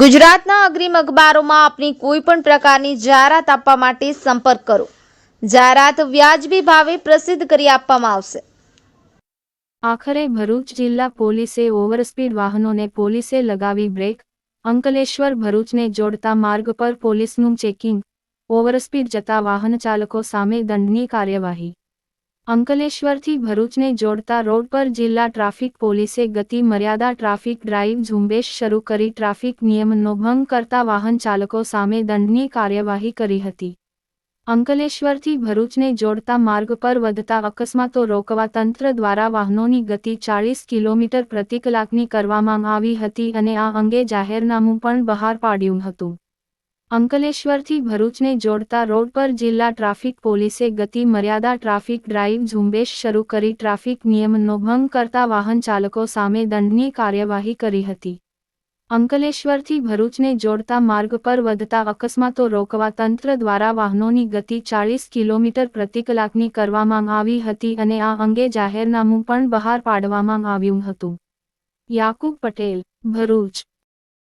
ગુજરાતના અગ્રીમ અખબારોમાં આપની કોઈ પણ પ્રકારની જાહેરાત આપવા માટે સંપર્ક કરો. જાહેરાત વ્યાજબી ભાવે પ્રસિદ્ધ કરી આપવામાં આવશે. આખરે ભરૂચ જિલ્લા પોલીસે ઓવરસ્પીડ વાહનોને પોલીસે લગાવી બ્રેક. અંકલેશ્વર ભરૂચને જોડતા માર્ગ પર પોલીસનું ચેકિંગ. ઓવરસ્પીડ જતા વાહન ચાલકો સામે દંડની કાર્યવાહી. અંકલેશ્વરથી ભરૂચને જોડતા રોડ પર જિલ્લા ટ્રાફિક પોલીસે ગતિ મર્યાદા ટ્રાફિક ડ્રાઇવ ઝુંબેશ શરૂ કરી ટ્રાફિક નિયમનો ભંગ કરતા વાહન ચાલકો સામે દંડની કાર્યવાહી કરી હતી. અંકલેશ્વરથી ભરૂચને જોડતા માર્ગ પર વધતા અકસ્માતો રોકવા તંત્ર દ્વારા વાહનોની ગતિ ચાળીસ કિલોમીટર પ્રતિ કલાકની કરવામાં આવી હતી અને આ અંગે જાહેરનામું પણ બહાર પાડ્યું હતું. અંકલેશ્વરથી ભરૂચને જોડતા રોડ પર જિલ્લા ટ્રાફિક પોલીસે ગતિ મર્યાદા ટ્રાફિક ડ્રાઇવ ઝુંબેશ શરૂ કરી ટ્રાફિક નિયમનો ભંગ કરતા વાહન ચાલકો સામે દંડની કાર્યવાહી કરી હતી. અંકલેશ્વરથી ભરૂચને જોડતા માર્ગ પર વધતા અકસ્માતો રોકવા તંત્ર દ્વારા વાહનોની ગતિ ચાળીસ કિલોમીટર પ્રતિ કલાકની કરવામાં આવી હતી અને આ અંગે જાહેરનામું પણ બહાર પાડવામાં આવ્યું હતું. યાકુબ પટેલ, ભરૂચ.